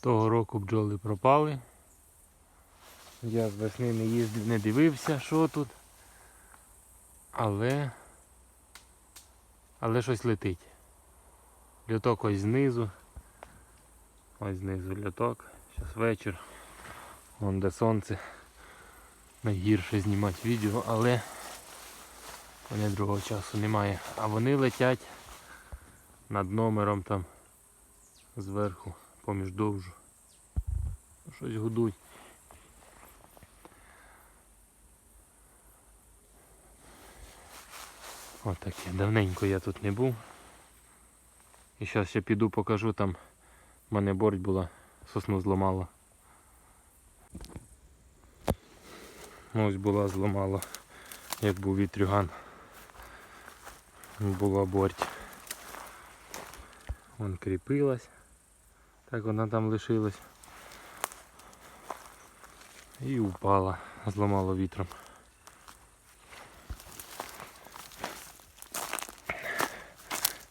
Того року бджоли пропали. Я з весни не їздив, не дивився, що тут. Але. Але щось летить. Льоток ось знизу. Ось знизу льоток. Зараз вечір. Вон де сонце. Найгірше знімати відео, але вони другого часу немає. А вони летять над номером там зверху, поміж довжу. Щось гудуть. Отаке. Давненько я тут не був. І зараз ще піду покажу там. в мене бордь була, сосну зламала. Ось була зламала, як був вітрюган. Була бордь. Вон кріпилась. Так вона там лишилась. І упала, зламала вітром.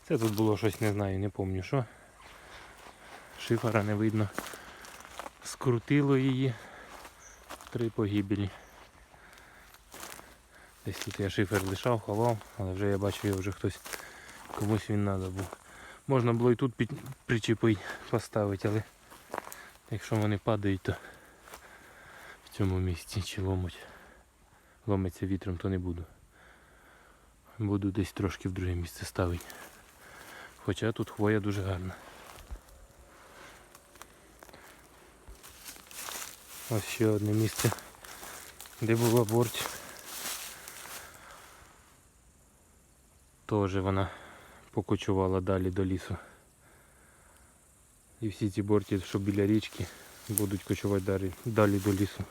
Це тут було щось, не знаю, не пам'ятаю що. Шифера не видно. Скрутило її. Три погибелі. Десь тут я шифер лишав, ховав, але вже я бачу, його вже хтось комусь він треба був. Можна було і тут причепити, поставити, але якщо вони падають, то в цьому місці чи ломать. Ломиться вітром, то не буду. Буду десь трошки в друге місце ставити. Хоча тут хвоя дуже гарна. Ось ще одне місце, де була борч. Теж вона покочувала далі до лісу. І всі ці борті, що біля річки, будуть кочувати далі, далі до лісу.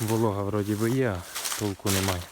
Волога вроді би є, а толку немає.